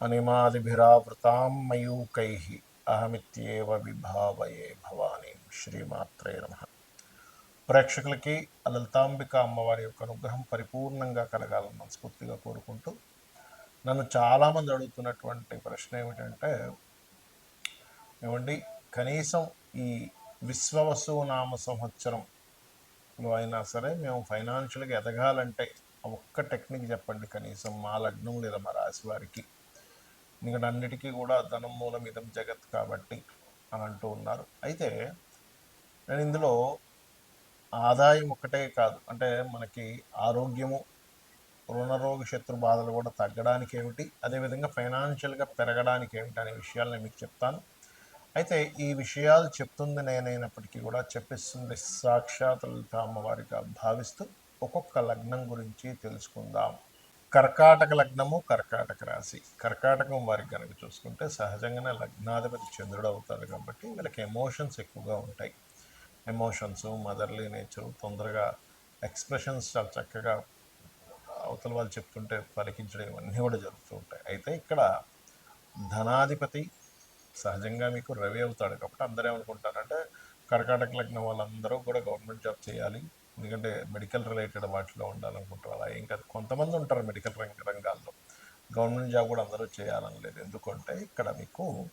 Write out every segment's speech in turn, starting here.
అనిమాదిభిరావృతాం మయూకై అహమిత్యేవ విభావయే భవానీ శ్రీమాత్రే నమ ప్రేక్షకులకి లలితాంబిక అమ్మవారి యొక్క అనుగ్రహం పరిపూర్ణంగా కలగాలని మనస్ఫూర్తిగా కోరుకుంటూ నన్ను చాలామంది అడుగుతున్నటువంటి ప్రశ్న ఏమిటంటే ఏమండి కనీసం ఈ విశ్వవసు నామ సంవత్సరంలో అయినా సరే మేము ఫైనాన్షియల్గా ఎదగాలంటే ఒక్క టెక్నిక్ చెప్పండి కనీసం మా లగ్నం లేదా మా రాశి వారికి. ఎందుకంటే అన్నిటికీ కూడా ధనం మూలం ఇదం జగత్ కాబట్టి అని అంటూ ఉన్నారు. అయితే నేను ఇందులో ఆదాయం ఒక్కటే కాదు అంటే మనకి ఆరోగ్యము రుణరోగ శత్రు బాధలు కూడా తగ్గడానికి ఏమిటి అదేవిధంగా ఫైనాన్షియల్గా పెరగడానికి ఏమిటి అనే విషయాలు నేను మీకు చెప్తాను. అయితే ఈ విషయాలు చెప్తుంది నేనైనప్పటికీ కూడా చెప్పిస్తుంది సాక్షాత్ లలిత అమ్మవారిగా భావిస్తూ ఒక్కొక్క లగ్నం గురించి తెలుసుకుందాం. కర్కాటక లగ్నము కర్కాటక రాశి. కర్కాటకం వారికి కనుక చూసుకుంటే సహజంగానే లగ్నాధిపతి చంద్రుడు అవుతాడు కాబట్టి వీళ్ళకి ఎమోషన్స్ ఎక్కువగా ఉంటాయి. ఎమోషన్స్ మదర్లీ నేచర్ తొందరగా ఎక్స్ప్రెషన్స్ చాలా చక్కగా అవతల వాళ్ళు చెప్తుంటే పలికించడం ఇవన్నీ కూడా జరుగుతూ ఉంటాయి. అయితే ఇక్కడ ధనాధిపతి సహజంగా మీకు రవి అవుతాడు కాబట్టి అందరూ ఏమనుకుంటారంటే కర్కాటక లగ్నం వాళ్ళందరూ కూడా గవర్నమెంట్ జాబ్ చేయాలి. ఎందుకంటే మెడికల్ రిలేటెడ్ వాటిలో ఉండాలనుకుంటారు అలా ఇంకా కొంతమంది ఉంటారు మెడికల్ రంగ రంగాల్లో. గవర్నమెంట్ జాబ్ కూడా అందరూ చేయాలని లేదు. ఎందుకంటే ఇక్కడ మీకు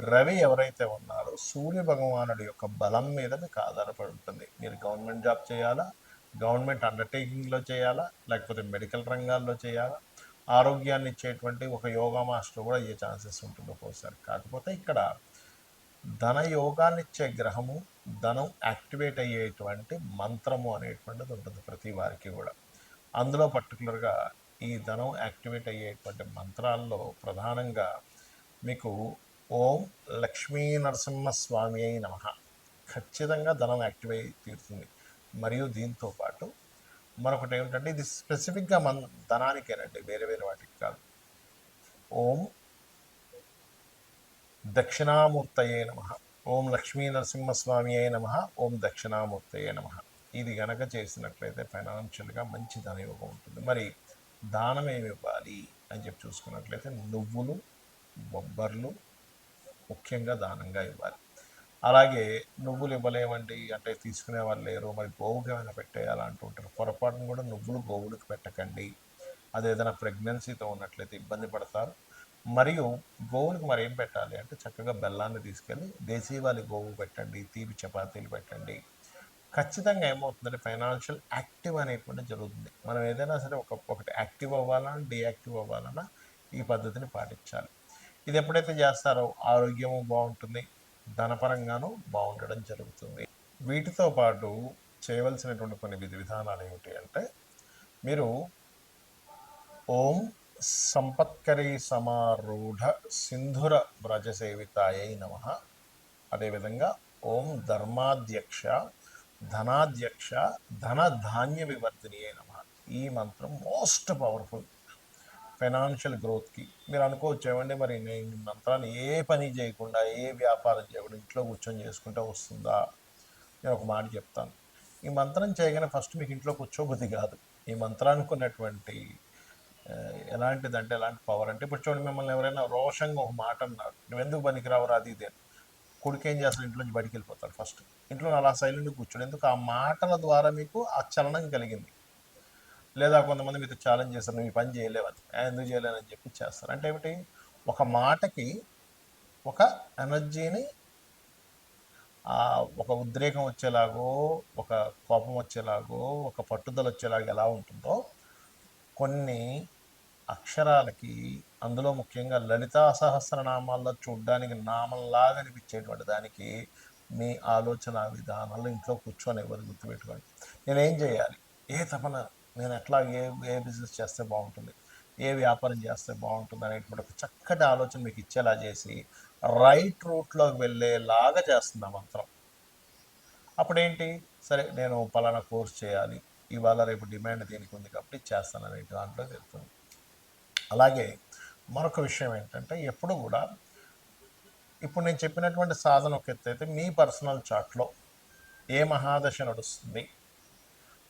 రవి ఎవరైతే ఉన్నారో సూర్య భగవానుడి యొక్క బలం మీద మీకు ఆధారపడి ఉంటుంది. మీరు గవర్నమెంట్ జాబ్ చేయాలా? గవర్నమెంట్ అండర్టేకింగ్లో చేయాలా? లేకపోతే మెడికల్ రంగాల్లో చేయాలా? ఆరోగ్యాన్ని ఇచ్చేటువంటి ఒక యోగా మాస్టర్ కూడా అయ్యే ఛాన్సెస్ ఉంటుంది ఒక్కోసారి. కాకపోతే ఇక్కడ ధన యోగాన్ని ఇచ్చే గ్రహము ధనం యాక్టివేట్ అయ్యేటువంటి మంత్రము అనేటువంటిది ఉంటుంది ప్రతి వారికి కూడా. అందులో పర్టికులర్గా ఈ ధనం యాక్టివేట్ అయ్యేటువంటి మంత్రాల్లో ప్రధానంగా మీకు ఓం లక్ష్మీ నరసింహస్వామి అయి నమ. ఖచ్చితంగా ధనం యాక్టివే తీరుతుంది. మరియు దీంతో పాటు మరొకటి ఏమిటంటే ఇది స్పెసిఫిక్గా మన ధనానికేనండి వేరే వేరే వాటికి కాదు. ఓం దక్షిణామూర్తయే నమ. ఓం లక్ష్మీ నరసింహస్వామి అయి నమ. ఓం దక్షిణామూర్తయే నమ. ఇది గనక చేసినట్లయితే ఫైనాన్షియల్గా మంచి ధనయోగం ఉంటుంది. మరి దానం ఏమి ఇవ్వాలి అని చెప్పి చూసుకున్నట్లయితే నువ్వులు బొబ్బర్లు ముఖ్యంగా దానంగా ఇవ్వాలి. అలాగే నువ్వులు ఇవ్వలేమండి అంటే తీసుకునే వాళ్ళు లేరు. మరి గోవుకి ఏమైనా పెట్టేయాలి అంటుంటారు పొరపాటును కూడా నువ్వులు గోవులకు పెట్టకండి. అది ఏదైనా ప్రెగ్నెన్సీతో ఉన్నట్లయితే ఇబ్బంది పడతారు. మరియు గోవులకు మరి ఏం పెట్టాలి అంటే చక్కగా బెల్లాన్ని తీసుకెళ్ళి దేశీవాలి గోవు పెట్టండి తీపి చపాతీలు పెట్టండి. ఖచ్చితంగా ఏమవుతుందంటే ఫైనాన్షియల్ యాక్టివ్ అనేటువంటి జరుగుతుంది. మనం ఏదైనా సరే ఒక ఒకటి యాక్టివ్ అవ్వాలన్నా డియాక్టివ్ అవ్వాలన్నా ఈ పద్ధతిని పాటించాలి. ఇది ఎప్పుడైతే చేస్తారో ఆరోగ్యము బాగుంటుంది ధనపరంగాను బాగుండడం జరుగుతుంది. వీటితో పాటు చేయవలసినటువంటి కొన్ని విధి విధానాలు ఏమిటి అంటే మీరు ఓం సంపత్కరీ సమారూఢ సింధుర వ్రజసేవితాయై నమ. అదేవిధంగా ఓం ధర్మాధ్యక్ష ధనాధ్యక్ష ధన ధాన్య వివర్ధిని నమ. ఈ మంత్రం మోస్ట్ పవర్ఫుల్. ఫైనాన్షియల్ గ్రోత్కి మీరు అనుకోవచ్చు ఏమండి మరి నేను ఈ మంత్రాన్ని ఏ పని చేయకుండా ఏ వ్యాపారం చేయకుండా ఇంట్లో కూర్చొని చేసుకుంటే వస్తుందా? నేను ఒక మాట చెప్తాను. ఈ మంత్రం చేయగానే ఫస్ట్ మీకు ఇంట్లో కూర్చోబుద్ధి కాదు. ఈ మంత్రానికి ఉన్నటువంటి ఎలాంటిది ఎలాంటిదంటే ఎలాంటి పవర్ అంటే ఇప్పుడు చూడండి మిమ్మల్ని ఎవరైనా రోషంగా ఒక మాట అన్నారు. నువ్వు ఎందుకు పనికిరావు అది ఇది కొడుకు ఏం చేస్తాడు? ఇంట్లో నుంచి బయటికి వెళ్ళిపోతాడు ఫస్ట్ ఇంట్లో అలా సైలెంట్ కూర్చోడు. ఎందుకు? ఆ మాటల ద్వారా మీకు ఆ చలనం కలిగింది. లేదా కొంతమంది మీతో ఛాలెంజ్ చేస్తారు నువ్వు ఈ పని చేయలేవని ఎందుకు చేయలేనని చెప్పి చేస్తారు. అంటే ఏమిటి? ఒక మాటకి ఒక ఎనర్జీని ఒక ఉద్రేకం వచ్చేలాగో ఒక కోపం వచ్చేలాగో ఒక పట్టుదల వచ్చేలాగా ఎలా ఉంటుందో కొన్ని అక్షరాలకి అందులో ముఖ్యంగా లలితా సహస్రనామాల్లో చూడ్డానికి నామంలాగా అనిపించేటువంటి దానికి మీ ఆలోచన విధానాలు ఇంట్లో కూర్చొని ఎవరు గుర్తుపెట్టుకోండి నేనేం చేయాలి? ఏ తపన? నేను ఎట్లా ఏ ఏ బిజినెస్ చేస్తే బాగుంటుంది? ఏ వ్యాపారం చేస్తే బాగుంటుంది? అనేటువంటి ఒక చక్కటి ఆలోచన మీకు ఇచ్చేలా చేసి రైట్ రూట్లోకి వెళ్ళేలాగా చేస్తుంది ఆ మంత్రం. అప్పుడేంటి? సరే నేను పలానా కోర్స్ చేయాలి. ఇవాళ రేపు డిమాండ్ దీనికి ఉంది కాబట్టి చేస్తాను దాంట్లో తెలుస్తుంది అలాగే మరొక విషయం ఏంటంటే ఎప్పుడు కూడా ఇప్పుడు నేను చెప్పినటువంటి సాధన ఒక ఎత్తైతే మీ పర్సనల్ చార్ట్లో ఏ మహాదశ నడుస్తుంది?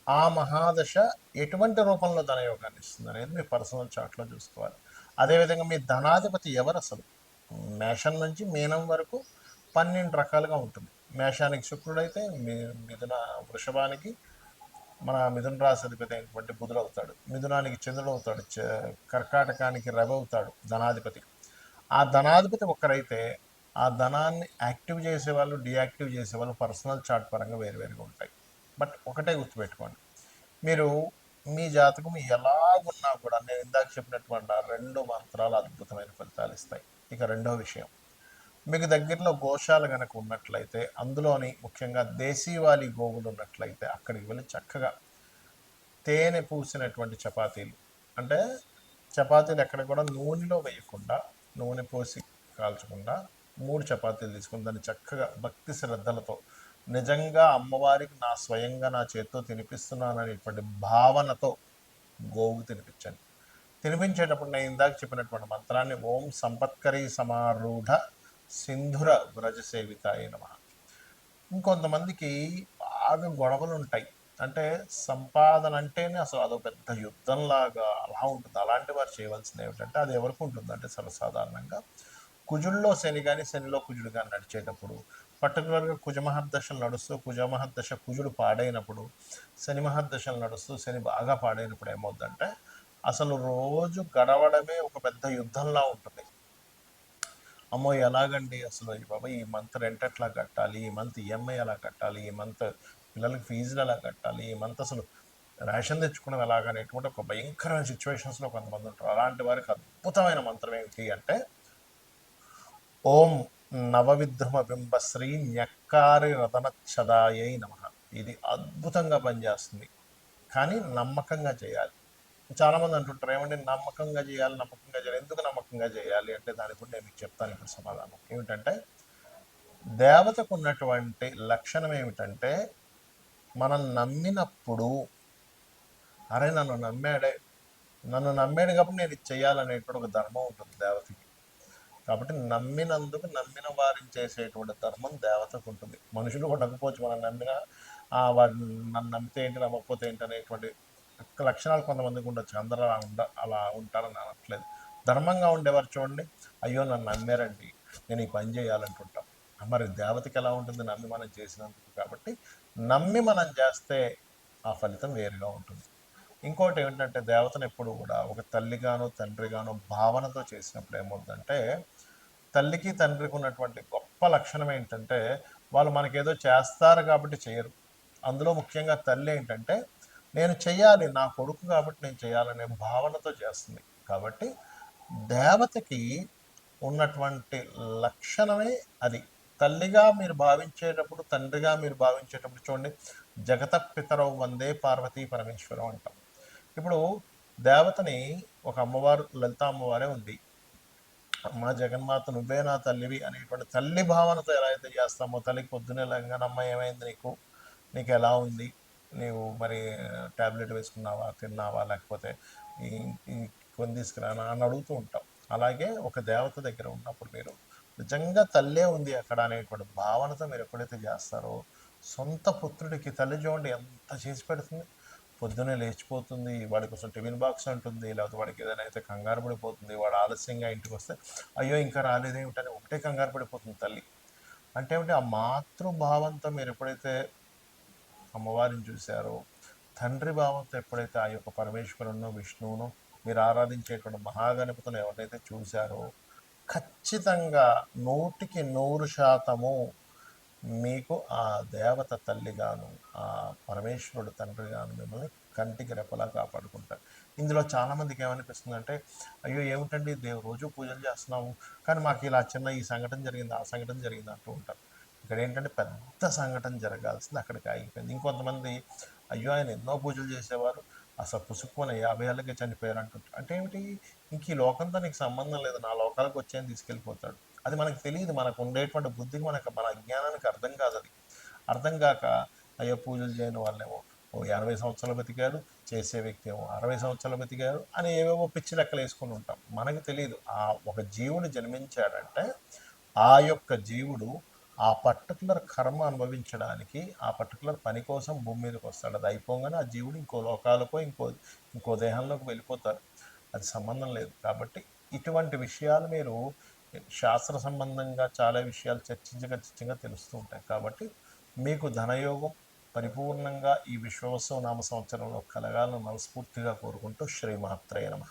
ఆ మహాదశ ఎటువంటి రూపంలో ధనయోగాన్ని ఇస్తుంది అనేది మీ పర్సనల్ చార్ట్లో చూసుకోవాలి. అదేవిధంగా మీ ధనాధిపతి ఎవరు అసలు? మేషం నుంచి మీనం వరకు పన్నెండు రకాలుగా ఉంటుంది. మేషానికి శుక్రుడైతే మీ మిథున వృషభానికి మన మిథున రాశి అధిపతి అయినటువంటి బుధుడు అవుతాడు. మిథునానికి చంద్రుడు అవుతాడు. చ- కర్కాటకానికి రవి అవుతాడు ధనాధిపతి. ఆ ధనాధిపతి ఒక్కరైతే ఆ ధనాన్ని యాక్టివ్ చేసేవాళ్ళు డియాక్టివ్ చేసేవాళ్ళు పర్సనల్ చార్ట్ పరంగా వేరువేరుగా ఉంటాయి. బట్ ఒకటే గుర్తుపెట్టుకోండి. మీరు మీ జాతకం ఎలాగున్నా కూడా నేను ఇందాక చెప్పినటువంటి ఆ రెండు మంత్రాలు అద్భుతమైన ఫలితాలు ఇస్తాయి. ఇక రెండో విషయం. మీకు దగ్గరలో గోశాల కనుక ఉన్నట్లయితే అందులోని ముఖ్యంగా దేశీవాలి గోవులు ఉన్నట్లయితే అక్కడికి వెళ్ళి చక్కగా తేనె పూసినటువంటి చపాతీలు. అంటే చపాతీలు ఎక్కడ కూడా నూనెలో వేయకుండా నూనె పోసి కాల్చకుండా మూడు చపాతీలు తీసుకుని దాన్ని చక్కగా భక్తి శ్రద్ధలతో నిజంగా అమ్మవారికి నా స్వయంగా నా చేతితో తినిపిస్తున్నాను అనేటువంటి భావనతో గోవు తినిపించండి. తినిపించేటప్పుడు నేను ఇందాక చెప్పినటువంటి మంత్రాన్ని ఓం సంపత్కరీ సమారూఢ సింధుర వ్రజ అయిన ఇంకొంతమందికి బాగా గొడవలు ఉంటాయి అంటే సంపాదన అంటేనే అసలు అదో పెద్ద యుద్ధంలాగా అలా ఉంటుంది. అలాంటి వారు చేయవలసింది ఏమిటంటే అది ఎవరికి ఉంటుంది? అంటే సర్వసాధారణంగా కుజుల్లో శని కానీ శనిలో కుజుడు కానీ నడిచేటప్పుడు పర్టికులర్గా కుజమహర్దశలు నడుస్తూ కుజమహర్దశ కుజుడు పాడైనప్పుడు శని మహర్దశలు నడుస్తూ శని బాగా పాడైనప్పుడు ఏమవుద్దంటే అసలు రోజు గడవడమే ఒక పెద్ద యుద్ధంలా ఉంటుంది. అమ్మో ఎలాగండి అసలు బాబా ఈ మంత్ రెంట్ ఎట్లా కట్టాలి? ఈ మంత్ ఈఎంఐ ఎలా కట్టాలి? ఈ మంత్ పిల్లలకి ఫీజులు ఎలా కట్టాలి? ఈ మంత్ అసలు రేషన్ తెచ్చుకోవడం ఎలాగనేటువంటి ఒక భయంకరమైన సిచ్యువేషన్స్లో కొంతమంది ఉంటారు. అలాంటి వారికి అద్భుతమైన మంత్రం ఏమిటి అంటే ఓం నవవిద్రుమ బింబశ్రీ న్యక్కారి రతనచ్చదాయై నమ. ఇది అద్భుతంగా పనిచేస్తుంది. కానీ నమ్మకంగా చేయాలి. చాలామంది అంటుంటారు ఏమంటే నమ్మకంగా చేయాలి నమ్మకంగా చేయాలి. ఎందుకు నమ్మకంగా చేయాలి? అంటే దాని కూడా నేను మీకు చెప్తాను ఇప్పుడు సమాధానం. ఏమిటంటే దేవతకు ఉన్నటువంటి లక్షణం ఏమిటంటే మనం నమ్మినప్పుడు అరే నన్ను నమ్మాడే నన్ను నమ్మాడు కాబట్టి నేను ఇది చేయాలనేటువంటి ఒక ధర్మం ఉంటుంది దేవతకి. కాబట్టి నమ్మినందుకు నమ్మిన వారిని చేసేటువంటి ధర్మం దేవతకు ఉంటుంది. మనుషులు ఉండకపోవచ్చు మనం నమ్మిన ఆ వారు నన్ను నమ్మితే ఏంటి నమ్మకపోతే ఏంటి అనేటువంటి లక్షణాలు కొంతమందికి ఉండొచ్చు. అందరూ అలా ఉండ అలా ఉంటారని అనట్లేదు. ధర్మంగా ఉండేవారు చూడండి. అయ్యో నన్ను నమ్మారండి. నేను ఈ పని చేయాలంటుంటాం. మరి దేవతకి ఎలా ఉంటుంది? నమ్మి మనం చేసినందుకు కాబట్టి నమ్మి మనం చేస్తే ఆ ఫలితం వేరుగా ఉంటుంది. ఇంకోటి ఏంటంటే దేవతను ఎప్పుడు కూడా ఒక తల్లిగానో తండ్రిగానో భావనతో చేసినప్పుడు ఏమవుతుందంటే తల్లికి తండ్రికి ఉన్నటువంటి గొప్ప లక్షణం ఏంటంటే వాళ్ళు మనకేదో చేస్తారు కాబట్టి చేయరు. అందులో ముఖ్యంగా తల్లి ఏంటంటే నేను చెయ్యాలి నా కొడుకు కాబట్టి నేను చేయాలనే భావనతో చేస్తుంది. కాబట్టి దేవతకి ఉన్నటువంటి లక్షణమే అది. తల్లిగా మీరు భావించేటప్పుడు తండ్రిగా మీరు భావించేటప్పుడు చూడండి జగత పితరవు వందే పార్వతీ పరమేశ్వరం అంటాం. ఇప్పుడు దేవతని ఒక అమ్మవారు లలిత అమ్మవారే ఉంది. అమ్మ జగన్మాత నువ్వే నా తల్లివి అనేటువంటి తల్లి భావనతో ఎలా అయితే చేస్తామో తల్లికి పొద్దునే లంగనమ్మ ఏమైంది నీకు? నీకు ఎలా ఉంది? నీవు మరి ట్యాబ్లెట్ వేసుకున్నావా తిన్నావా లేకపోతే ఈ- కొని తీసుకురానా అని అడుగుతూ ఉంటాం. అలాగే ఒక దేవత దగ్గర ఉన్నప్పుడు మీరు నిజంగా తల్లే ఉంది అక్కడ అనేటువంటి భావనతో మీరు ఎప్పుడైతే చేస్తారో సొంత పుత్రుడికి తల్లి చూడండి ఎంత చేసి పెడుతుంది. పొద్దునే లేచిపోతుంది వాడి కోసం టిఫిన్ బాక్స్ ఉంటుంది లేకపోతే వాడికి ఏదైనా అయితే కంగారు పడిపోతుంది వాడు ఆలస్యంగా ఇంటికి వస్తే అయ్యో ఇంకా రాలేదేమిటని ఒకటే కంగారు పడిపోతుంది తల్లి. అంటే ఏమిటి? ఆ మాతృభావంతో మీరు ఎప్పుడైతే అమ్మవారిని చూశారో తండ్రి భావంతో ఎప్పుడైతే ఆ యొక్క పరమేశ్వరును విష్ణువును మీరు ఆరాధించేటువంటి మహాగణపతులు ఎవరైతే చూశారో ఖచ్చితంగా నూటికి నూరు శాతము మీకు ఆ దేవత తల్లిగాను ఆ పరమేశ్వరుడు తండ్రిగాను మిమ్మల్ని కంటికి రెప్పలా కాపాడుకుంటారు. ఇందులో చాలామందికి ఏమనిపిస్తుందంటే అయ్యో ఏమిటండి దేవు రోజు పూజలు చేస్తున్నాము కానీ మాకు ఇలా చిన్న ఈ సంఘటన జరిగింది ఆ సంఘటన జరిగింది అంటూ ఉంటారు. ఇక్కడ ఏంటంటే పెద్ద సంఘటన జరగాల్సింది అక్కడికి ఆగిపోయింది. ఇంకొంతమంది అయ్యో ఆయన ఎన్నో పూజలు చేసేవారు అసలు పుసుక్కున యాభై ఏళ్ళకే చనిపోయారు అంటుంటారు అంటే ఏమిటి? ఇంక ఈ లోకంతో నీకు సంబంధం లేదు నా లోకాలకు వచ్చాయని తీసుకెళ్ళిపోతాడు. అది మనకు తెలియదు మనకు ఉండేటువంటి బుద్ధికి మనకు మన అజ్ఞానానికి అర్థం కాదు అది. అర్థం కాక అయ్యో పూజలు చేయని వాళ్ళేమో ఓ ఎనభై సంవత్సరాలు బతికారు చేసే వ్యక్తి ఏమో అరవై సంవత్సరాలు బతికారు అని ఏవేవో పిచ్చి లెక్కలు వేసుకుని ఉంటాం. మనకు తెలియదు ఆ ఒక జీవుడు జన్మించాడంటే ఆ యొక్క జీవుడు ఆ పర్టికులర్ కర్మ అనుభవించడానికి ఆ పర్టికులర్ పని కోసం భూమి మీదకి వస్తాడు. అది అయిపోగానే ఆ జీవుడు ఇంకో లోకాలకో ఇంకో ఇంకో దేహంలోకి వెళ్ళిపోతారు అది సంబంధం లేదు. కాబట్టి ఇటువంటి విషయాలు మీరు శాస్త్ర సంబంధంగా చాలా విషయాలు చర్చించగా చర్చగా తెలుస్తూ ఉంటాయి. కాబట్టి మీకు ధనయోగం పరిపూర్ణంగా ఈ విశ్వవత్సవ నామ సంవత్సరంలో కలగాలని మనస్ఫూర్తిగా కోరుకుంటూ శ్రీమాత్రయ నమ.